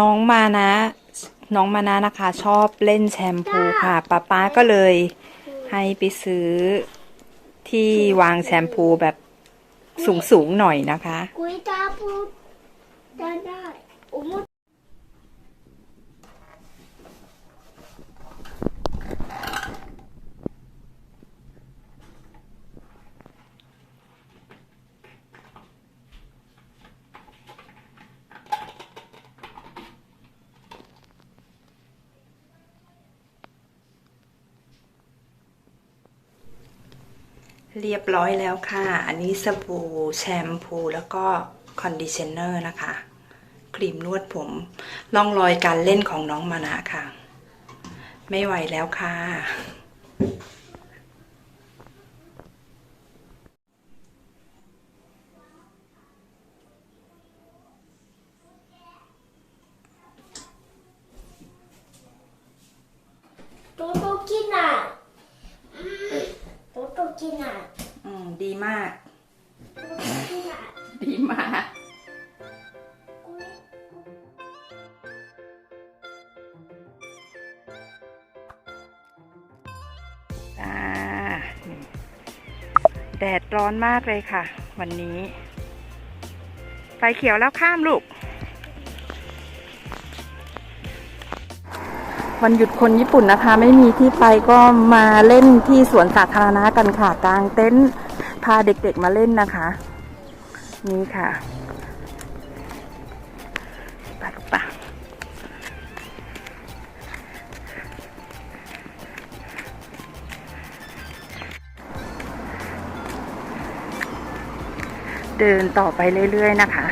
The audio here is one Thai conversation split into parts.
น้องมานะ น้องมานะนะคะ ชอบเล่นแชมพูค่ะป๊าป๊าก็เลยให้ไปซื้อที่วางแชมพูแบบสูงสูงหน่อยนะคะ กุยตาพูได้ได้อ้โม เรียบร้อยแล้วค่ะ อันนี้สบู่แชมพูแล้วก็คอนดิชเนอร์นะคะ ครีมนวดผมล่องรอยการเล่นของน้องมานะค่ะ ไม่ไหวแล้วค่ะ โตโตกินอะโตโตกินอะ อื มดีมากโตโตกินอะดีมากกุยอ่านี่แดดร้อนมากเลยค่ะ วันนี้ ไฟเขียวแล้วข้ามลูก วันหยุดคนญี่ปุ่นนะคะ ไม่มีที่ไปก็มาเล่นที่สวนสาธารณะกันค่ะกลางเต็นท์ พาเด็กๆมาเล่นนะคะ นี่ค่ะไปลูกปะเดินต่อไปเรื่อยๆนะคะ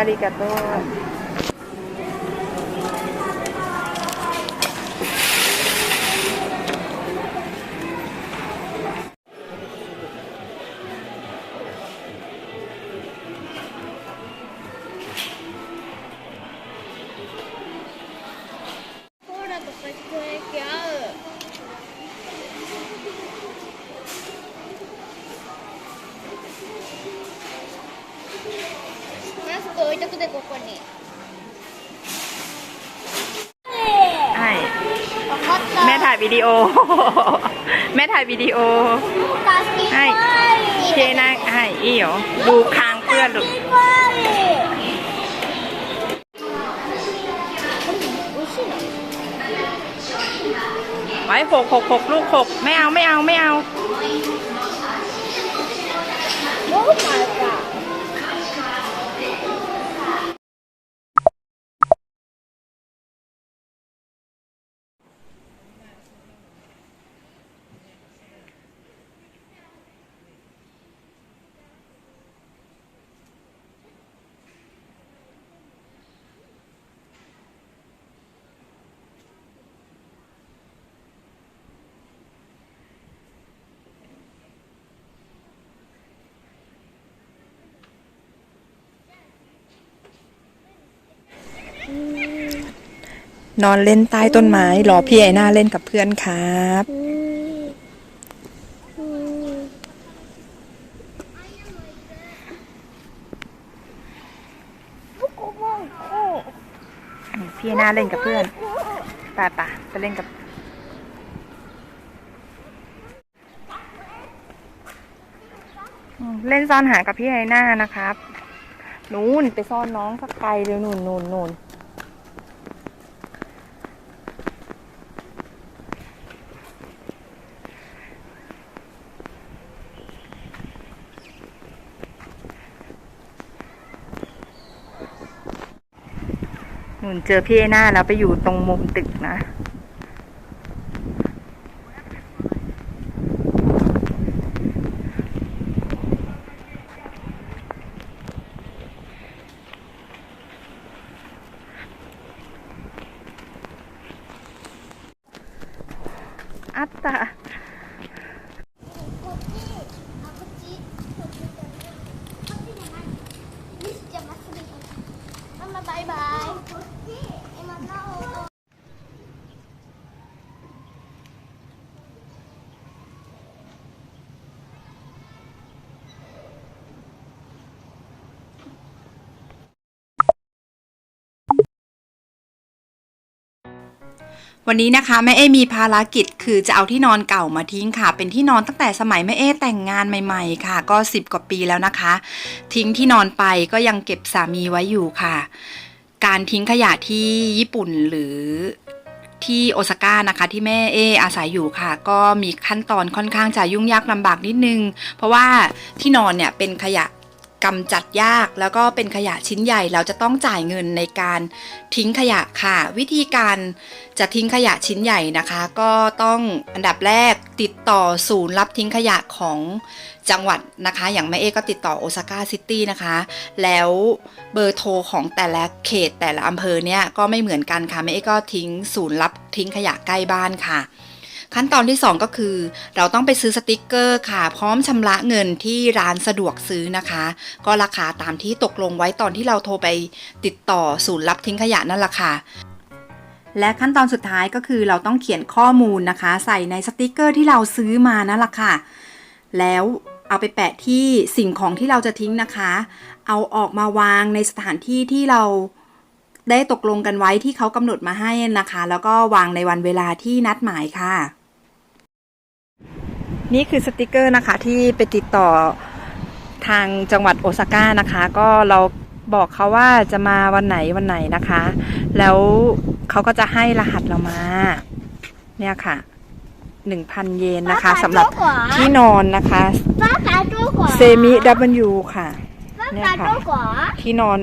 ありがとう。তো ওইটাকে দেখো ใช่แม่ถ่ายวิดีโอ แม่ถ่ายวิดีโอให้เชนาให้อีหรอดูคางเพื่อนดูไว้หกหกหกลูกหกไม่เอาไม่เอาไม่เอา นอนเล่นใต้ต้นไม้รอพี่ไอหน้าเล่นกับเพื่อนครับ พี่ไอหน้าเล่นกับเพื่อนป่าป่าไปเล่นกับเล่นซ่อนหากับพี่ไอหน้านะครับ นู่นไปซ่อนน้องสักไกลเลยนู่นนู่นนู่นหนุ นุ่นเจอพี่เอน้าแล้วไปอยู่ตรงมุมตึกนะ อัตตา วันนี้นะคะแม่เอมีภารกิจคือจะเอาที่นอนเก่ามาทิ้งค่ะ เป็นที่นอนตั้งแต่สมัยแม่เอแต่งงานใหม่ๆ ค่ะ ก็ 10 กว่าปีแล้วนะคะ ทิ้งที่นอนไปก็ยังเก็บสามีไว้อยู่ค่ะ การทิ้งขยะที่ญี่ปุ่นหรือที่โอซาก้านะคะที่แม่เออาศัยอยู่ค่ะ ก็มีขั้นตอนค่อนข้างจะยุ่งยากลำบากนิดนึง เพราะว่าที่นอนเนี่ยเป็นขยะ กำจัดยากแล้วก็เป็นขยะชิ้นใหญ่เราจะต้องจ่ายเงินในการทิ้งขยะค่ะ วิธีการจะทิ้งขยะชิ้นใหญ่นะคะ ก็ต้องอันดับแรกติดต่อศูนย์รับทิ้งขยะของจังหวัดนะคะ อย่างแม่เอก็ติดต่อโอซาก้าซิตี้นะคะ แล้วเบอร์โทรของแต่ละเขตแต่ละอำเภอเนี่ยก็ไม่เหมือนกันค่ะแม่เอก็ทิ้งศูนย์รับทิ้งขยะใกล้บ้านค่ะ ขั้นตอนที่ 2 ก็คือ เราต้องไปซื้อสติกเกอร์ค่ะ พร้อมชำระเงินที่ร้านสะดวกซื้อนะคะ ก็ราคาตามที่ตกลงไว้ตอนที่เราโทรไปติดต่อศูนย์รับทิ้งขยะนั่นแหละค่ะและขั้นตอนสุดท้ายก็คือเราต้องเขียนข้อมูลนะคะ ใส่ในสติกเกอร์ที่เราซื้อมานั่นแหละค่ะ แล้วเอาไปแปะที่สิ่งของที่เราจะทิ้งนะคะ เอาออกมาวางในสถานที่ที่เราได้ตกลงกันไว้ที่เขากำหนดมาให้นะคะ แล้วก็วางในวันเวลาที่นัดหมายค่ะ นี่คือสติกเกอร์นะคะที่ไปติดต่อทางจังหวัดโอซาก้านะคะ ก็เราบอกเขาว่าจะมาวันไหนวันไหนนะคะ แล้วเขาก็จะให้รหัสเรามา เนี่ยค่ะหนึ่งพันเยนนะคะสำหรับที่นอนนะคะป้าตาตัวกว่าเซมิดับยูค่ะเนี่ยป้าค่ะตัวกว่าที่นอน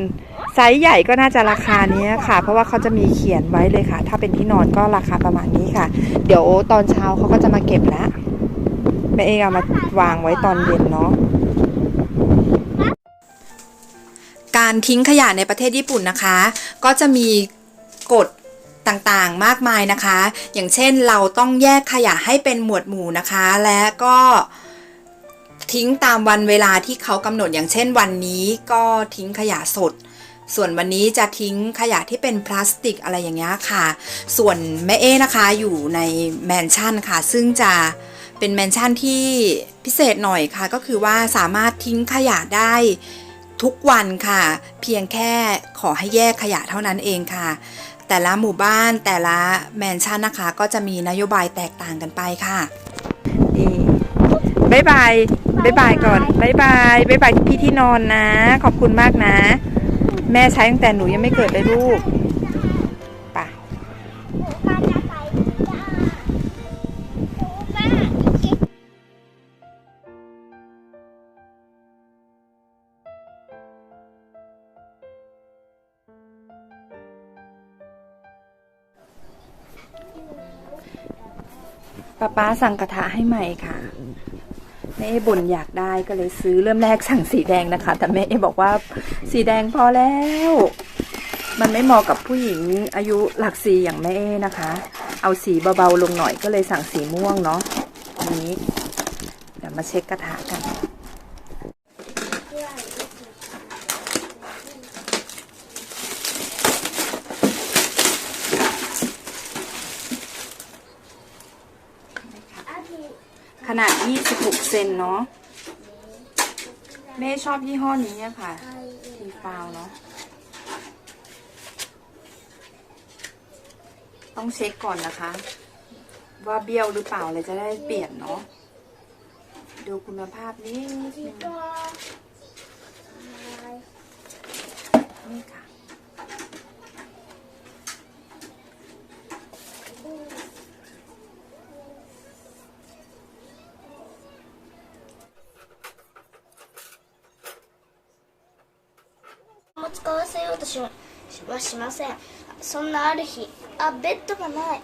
ไซส์ใหญ่ก็น่าจะราคานี้ค่ะ เพราะว่าเขาจะมีเขียนไว้เลยค่ะ ถ้าเป็นที่นอนก็ราคาประมาณนี้ค่ะ เดี๋ยวตอนเช้าเขาก็จะมาเก็บแล้ว แม่เองเอามาวางไว้ตอนเย็นเนาะการทิ้งขยะในประเทศญี่ปุ่นนะคะ ก็จะมีกฎต่างๆ มากมายนะคะ อย่างเช่นเราต้องแยกขยะให้เป็นหมวดหมู่นะคะ และก็ทิ้งตามวันเวลาที่เขากำหนดอย่างเช่นวันนี้ก็ทิ้งขยะสด ส่วนวันนี้จะทิ้งขยะที่เป็นพลาสติกอะไรอย่างเงี้ยค่ะ ส่วนแม่เอ้นะคะอยู่ในแมนชั่นค่ะ ซึ่งจะ เป็นแมนชั่นที่พิเศษหน่อยค่ะ ก็คือว่าสามารถทิ้งขยะได้ทุกวันค่ะ เพียงแค่ขอให้แยกขยะเท่านั้นเองค่ะ แต่ละหมู่บ้านแต่ละแมนชั่นนะคะ ก็จะมีนโยบายแตกต่างกันไปค่ะนี่บายบายบายบายก่อนบายบายบายบายพี่ที่นอนนะ ขอบคุณมากนะ แม่ใช้ตั้งแต่หนูยังไม่เกิดเลยลูก ป้าป้าสั่งกระทะให้ใหม่ค่ะแม่เอบ่นอยากได้ก็เลยซื้อเริ่มแรกสั่งสีแดงนะคะ แต่แม่เอบอกว่าสีแดงพอแล้ว มันไม่เหมาะกับผู้หญิงอายุหลักสี่อย่างแม่เอนะคะ เอาสีเบาๆลงหน่อยก็เลยสั่งสีม่วงเนาะอันนี้เดี๋ยวมาเช็คกระทะกัน อาทิตย์ ขนาด 26 เซนเนาะแม่ชอบยี่ห้อนี้ค่ะทีฟาวเนาะต้องเช็คก่อนนะคะ ว่าเบี้ยวหรือเปล่าเลยจะได้เปลี่ยนเนาะดูคุณภาพนิดนึงนี่ค่ะ 使わせようとしはしません。そんなある日あベッドがない。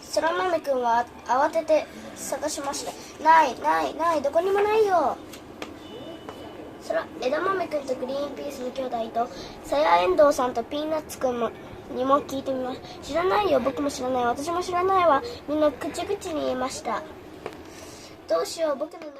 そら豆くんは慌てて探しました。ないないない。どこにもないよ。そら枝豆くんとグリーンピースの兄弟とさやえんどうさんとピーナッツくんもにも聞いてみました知らないよ。僕も知らない。私も知らないわ。みんな口々に言いました。どうしよう。僕の